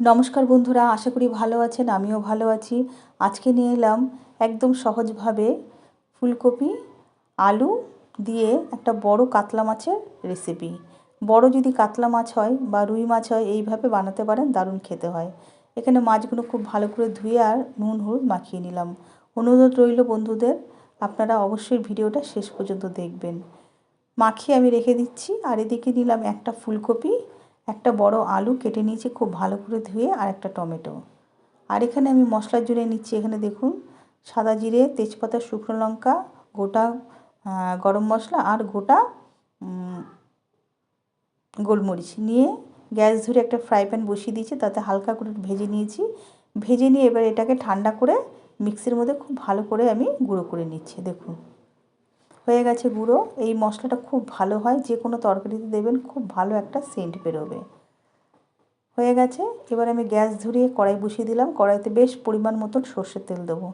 নমস্কার বন্ধুরা, আশা করি ভালো আছেন, আমিও ভালো আছি। আজকে নিয়ে এলাম একদম সহজভাবে ফুলকপি, আলু দিয়ে একটা বড় কাতলা মাছের রেসিপি বড় যদি কাতলা মাছ হয় বা রুই মাছ হয়, এইভাবে বানাতে পারেন, দারুণ খেতে হয়। এখানে মাছগুলো খুব ভালো করে ধুয়ে আর নুন, হলুদ মাখিয়ে নিলাম। অনুরোধ রইল বন্ধুদের, আপনারা অবশ্যই ভিডিওটা শেষ পর্যন্ত দেখবেন। মাখিয়ে আমি রেখে দিচ্ছি, আর এদিকে নিলাম একটা ফুলকপি একটা বড় আলু কেটে নিয়েছি খুব ভালো করে ধুয়ে আর একটা টমেটো। আর এখানে আমি মশলা জুড়ে নিচ্ছি, এখানে দেখুন, সাদা জিরে, তেজপাতা, শুকনো লঙ্কা, গোটা গরম মশলা আর গোটা গোলমরিচ। নিয়ে গ্যাস ধরে একটা ফ্রাই প্যান বসিয়ে দিয়েছি, তাতে হালকা করে ভেজে নিয়েছি। ভেজে নিয়ে এবার এটাকে ঠান্ডা করে মিক্সির মধ্যে খুব ভালো করে আমি গুঁড়ো করে নিচ্ছি, দেখুন। হয়ে গেছে গুঁড়ো। এই মশলাটা খুব ভালো হয়, যে কোনো তরকারিতে দেবেন, খুব ভালো একটা সেন্ট বেরোবে। হয়ে গেছে, এবার আমি গ্যাস ধরিয়ে কড়াই বসিয়ে দিলাম। কড়াইতে বেশ পরিমাণ মতন সর্ষের তেল দেবো।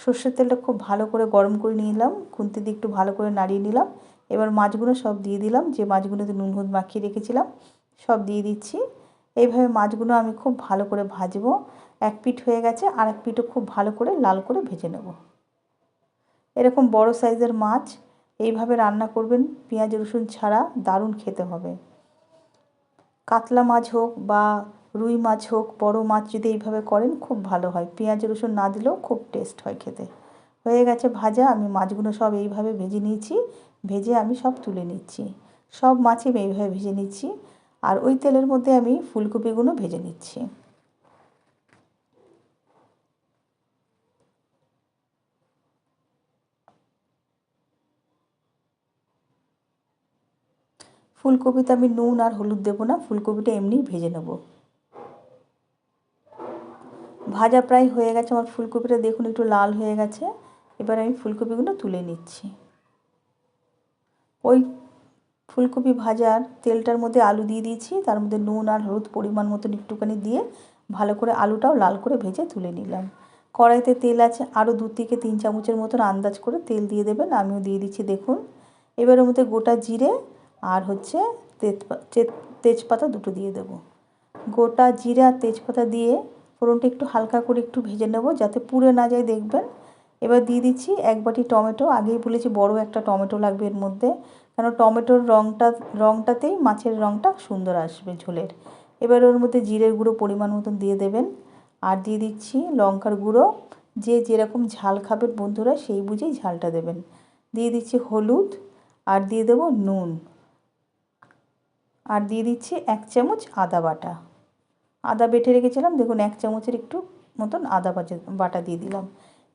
সর্ষের তেলটা খুব ভালো করে গরম করে নিলাম, খুন্তি দিয়ে একটু ভালো করে নাড়িয়ে নিলাম। এবার মাছগুলো সব দিয়ে দিলাম, যে মাছগুলোতে নুন, হলুদ মাখিয়ে রেখেছিলাম, সব দিয়ে দিচ্ছি। এইভাবে মাছগুলো আমি খুব ভালো করে ভাজবো। এক পিঠ হয়ে গেছে আর এক পিঠও খুব ভালো করে লাল করে ভেজে নেব। এরকম বড় সাইজের মাছ এইভাবে রান্না করবেন। পেঁয়াজ, রসুন ছাড়া দারুণ খেতে হবে। কাতলা মাছ হোক বা রুই মাছ হোক, বড় মাছ যদি এইভাবে করেন, খুব ভালো হয়। পেঁয়াজ, রসুন না দিলেও খুব টেস্ট হয় খেতে। হয়ে গেছে ভাজা। আমি মাছগুলো সব এইভাবে ভেজে নিয়েছি। ভেজে আমি সব তুলে নিচ্ছি। সব মাছই এইভাবে ভেজে নিচ্ছি। আর ওই তেলের মধ্যে আমি ফুলকপিগুলো ভেজে নিচ্ছি। ফুলকপিতে আমি নুন আর হলুদ দেবো না, ফুলকপিটা এমনি ভেজে নেব। ভাজা প্রায় হয়ে গেছে, আমার ফুলকপিটা দেখুন একটু লাল হয়ে গেছে। এবার আমি ফুলকপিগুলো তুলে নিচ্ছি। ওই ফুলকপি ভাজার তেলটার মধ্যে আলু দিয়ে দিয়েছি, তার মধ্যে নুন আর হলুদ পরিমাণ মতন একটুখানি দিয়ে ভালো করে আলুটাও লাল করে ভেজে তুলে নিলাম। কড়াইতে তেল আছে, আরও দু থেকে তিন চামচের মতন আন্দাজ করে তেল দিয়ে দেবেন, আমিও দিয়ে দিচ্ছি, দেখুন। এবার ওর মধ্যে গোটা জিরে আর হচ্ছে তেজপাতা দুটো দিয়ে দেবো। গোটা জিরা, তেজপাতা দিয়ে ফোড়নটা একটু হালকা করে একটু ভেজে নেব, যাতে পুড়ে না যায়, দেখবেন। এবার দিয়ে দিচ্ছি এক বাটি টমেটো। আগেই বলেছি বড় একটা টমেটো লাগবে এর মধ্যে কেন টমেটোর রঙটা রঙটাতেই মাছের রঙটা সুন্দর আসবে ঝোলের। এবার ওর মধ্যে জিরের গুঁড়ো পরিমাণ মতন দিয়ে দেবেন। আর দিয়ে দিচ্ছি লঙ্কার গুঁড়ো। যে যেরকম ঝাল খাবেন বন্ধুরা, সেই বুঝেই ঝালটা দেবেন। দিয়ে দিচ্ছি হলুদ। আর দিয়ে দেবো নুন। আর দিয়ে দিচ্ছি এক চামচ আদা বাটা। আদা বেটে রেখেছিলাম, দেখুন এক চামচের একটু মতন আদা বাটা দিয়ে দিলাম।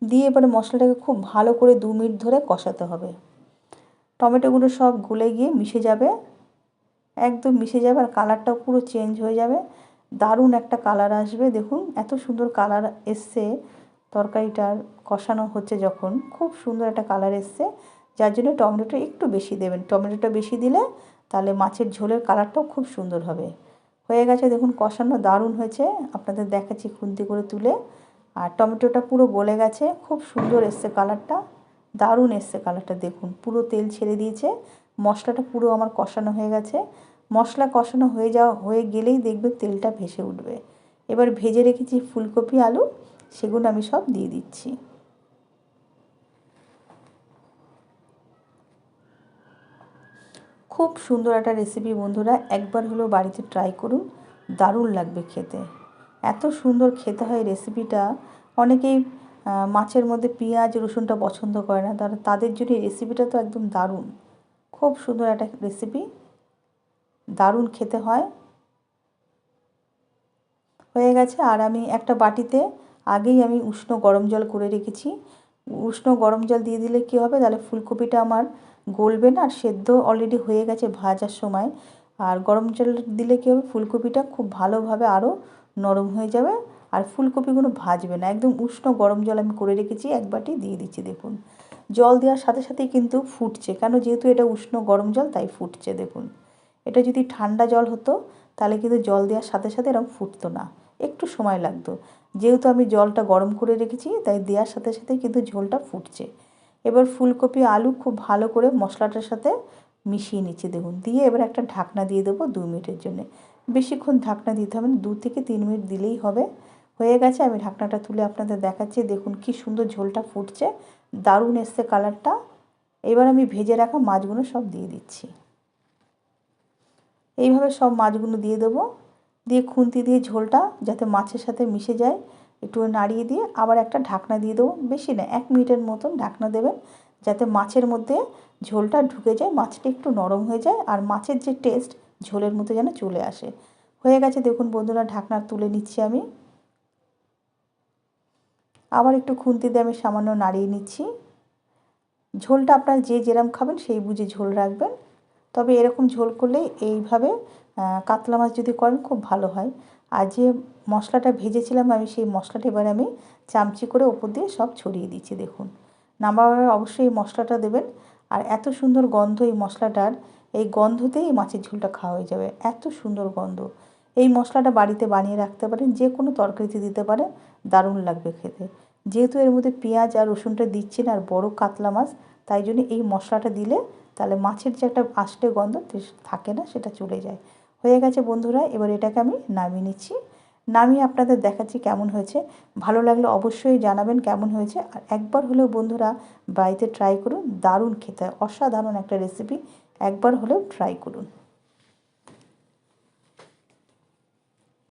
দিয়ে এবারে মশলাটাকে খুব ভালো করে দু মিনিট ধরে কষাতে হবে। টমেটোগুলো সব গলে গিয়ে মিশে যাবে, একদম মিশে যাবে আর কালারটাও পুরো চেঞ্জ হয়ে যাবে। দারুণ একটা কালার আসবে, দেখুন এত সুন্দর কালার এসছে তরকারিটার, কষানো হচ্ছে যখন, খুব সুন্দর একটা কালার এসছে। যার জন্য টমেটোটা একটু বেশি দেবেন, টমেটোটা বেশি দিলে তাহলে মাছের ঝোলের কালারটাও খুব সুন্দর হবে। হয়ে গেছে দেখুন কষানো দারুণ হয়েছে। আপনাদের দেখাচ্ছি খুন্তি করে তুলে। আর টমেটোটা পুরো গলে গেছে। খুব সুন্দর এসছে কালারটা। দারুণ এসছে কালারটা দেখুন। পুরো তেল ছেড়ে দিয়েছে। মশলাটা পুরো আমার কষানো হয়ে গেছে। মশলা কষানো হয়ে যাওয়া হয়ে গেলেই দেখবে তেলটা ভেসে উঠবে। এবার ভেজে রেখেছি ফুলকপি, আলু। সেগুলো আমি সব দিয়ে দিচ্ছি। খুব সুন্দর একটা রেসিপি বন্ধুরা, একবার হলেও বাড়িতে ট্রাই করুন, দারুণ লাগবে খেতে। এত সুন্দর খেতে হয় রেসিপিটা অনেকেই মাছের মধ্যে পেঁয়াজ, রসুনটা পছন্দ করে না, তারা তাদের জন্য রেসিপিটা তো একদম দারুণ। খুব সুন্দর একটা রেসিপি দারুণ খেতে হয়। হয়ে গেছে, আর আমি একটা বাটিতে আগেই আমি উষ্ণ গরম জল করে রেখেছি। উষ্ণ গরম জল দিয়ে দিলে কী হবে? তাহলে ফুলকপিটা আমার গলবে না আর সেদ্ধ অলরেডি হয়ে গেছে ভাজার সময়। আর গরম জল দিলে কী হবে? ফুলকপিটা খুব ভালোভাবে আরও নরম হয়ে যাবে। আর ফুলকপিগুলো ভাজবে না। একদম উষ্ণ গরম জল আমি করে রেখেছি, এক বাটি দিয়ে দিচ্ছি, দেখুন। জল দেওয়ার সাথে সাথেই কিন্তু ফুটছে। কেন? যেহেতু এটা উষ্ণ গরম জল, তাই ফুটছে, দেখুন। এটা যদি ঠান্ডা জল হতো, তাহলে কিন্তু জল দেওয়ার সাথে সাথে এরকম ফুটতো না। একটু সময় লাগতো। যেহেতু আমি জলটা গরম করে রেখেছি, তাই দেওয়ার সাথে সাথেই কিন্তু ঝোলটা ফুটছে। এবার ফুলকপি, আলু খুব ভালো করে মশলাটার সাথে মিশিয়ে নিচ্ছি। দেখুন, দিয়ে এবার একটা ঢাকনা দিয়ে দেবো দু মিনিটের জন্য। বেশিক্ষণ ঢাকনা দিতে হবে দু থেকে তিন মিনিট দিলেই হবে। হয়ে গেছে, আমি ঢাকনাটা তুলে আপনাদের দেখাচ্ছি। দেখুন কি সুন্দর ঝোলটা ফুটছে, দারুণ এসছে কালারটা। এবার আমি ভেজে রাখা মাছগুলো সব দিয়ে দিচ্ছি। এইভাবে সব মাছগুলো দিয়ে দেবো। দিয়ে খুন্তি দিয়ে ঝোলটা যাতে মাছের সাথে মিশে যায়। একটু নাড়িয়ে দিয়ে আবার একটা ঢাকনা দিয়ে দেবো। বেশি না, এক মিনিটের মতন ঢাকনা দেবেন যাতে মাছের মধ্যে ঝোলটা ঢুকে যায়, মাছটা একটু নরম হয়ে যায় আর মাছের যে টেস্ট ঝোলের মধ্যে যেন চলে আসে। হয়ে গেছে দেখুন বন্ধুরা, ঢাকনা তুলে নিচ্ছি আমি। আবার একটু খুন্তি দিয়ে আমি সামান্য নাড়িয়ে নিচ্ছি। ঝোলটা আপনার যে যেরম খাবেন সেই বুঝে ঝোল রাখবেন। তবে এরকম ঝোল করলে এইভাবে কাতলা মাছ যদি করেন খুব ভালো হয়। আর যে মশলাটা ভেজেছিলাম আমি সেই মশলাটা এবার আমি চামচি করে ওপর দিয়ে সব ছড়িয়ে দিচ্ছি, দেখুন। নামাবার অবশ্যই এই মশলাটা দেবেন। আর এত সুন্দর গন্ধ এই মশলাটার, এই গন্ধতেই এই মাছের ঝোলটা খাওয়া হয়ে যাবে। এত সুন্দর গন্ধ। এই মশলাটা বাড়িতে বানিয়ে রাখতে পারেন, যে কোনো তরকারিতে দিতে পারেন, দারুণ লাগবে খেতে। যেহেতু এর মধ্যে পেঁয়াজ আর রসুনটা দিচ্ছেন আর বড় কাতলা মাছ, তাই জন্য এই মশলাটা দিলে তাহলে মাছের যে একটা আষ্টে গন্ধ থাকে না, সেটা চলে যায়। হয়ে গেছে বন্ধুরা, এবার এটাকে আমি নামিয়ে নিচ্ছি। নামিয়ে আপনাদের দেখাচ্ছি কেমন হয়েছে। ভালো লাগলে অবশ্যই জানাবেন কেমন হয়েছে। আর একবার হলেও বন্ধুরা বাড়িতে ট্রাই করুন, দারুণ খেতে, অসাধারণ একটা রেসিপি একবার হলেও ট্রাই করুন।